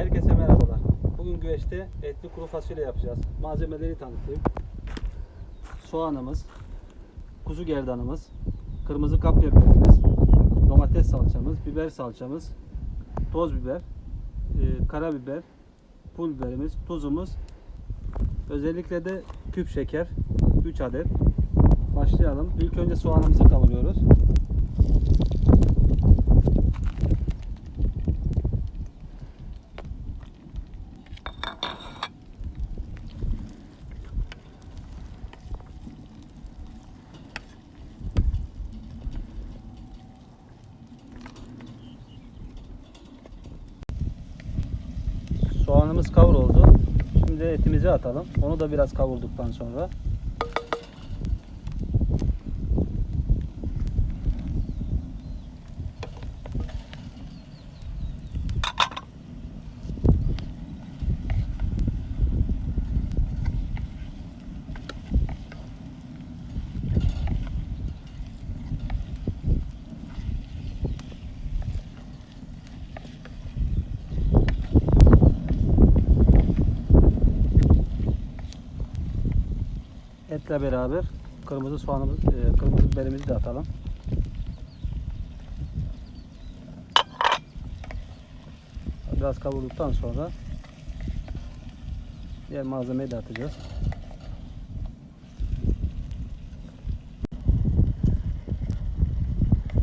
Herkese merhabalar. Bugün güveçte etli kuru fasulye yapacağız. Malzemeleri tanıtayım. Soğanımız, kuzu gerdanımız, kırmızı kapya biberimiz, domates salçamız, biber salçamız, toz biber, e, karabiber, pul biberimiz, tuzumuz, özellikle de küp şeker 3 adet. Başlayalım. İlk önce soğanımızı kavuruyoruz. Soğanımız kavruldu. Şimdi etimizi atalım. Onu da biraz kavurduktan sonra etle beraber kırmızı soğanımız, e, kırmızı biberimizi de atalım. Biraz kavurduktan sonra diğer malzemeyi de atacağız.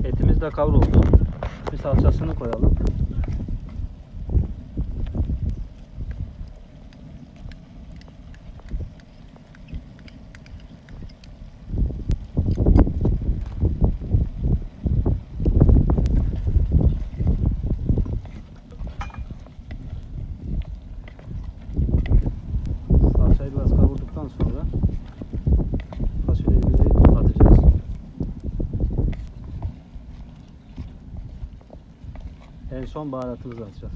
Etimiz de kavruldu. Bir salçasını koyalım. Salçayı biraz kavurduktan sonra fasulyemizi atacağız. En son baharatımızı atacağız.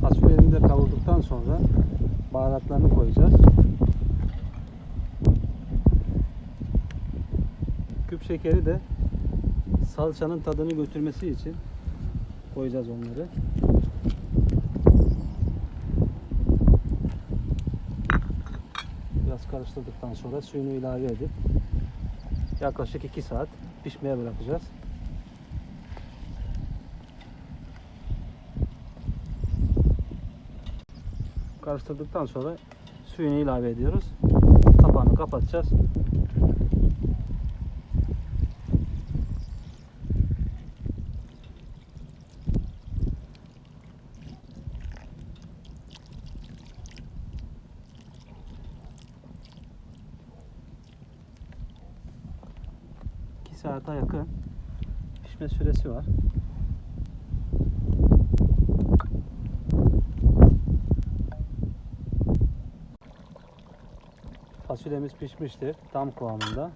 Fasulyeni de kavurduktan sonra baharatlarını koyacağız. Küp şekeri de salçanın tadını götürmesi için koyacağız onları. Biraz karıştırdıktan sonra suyunu ilave edip yaklaşık 2 saat pişmeye bırakacağız. Karıştırdıktan sonra suyunu ilave ediyoruz. Kapağını kapatacağız. Saate yakın pişme süresi var. Fasulyemiz pişmiştir. Tam kıvamında.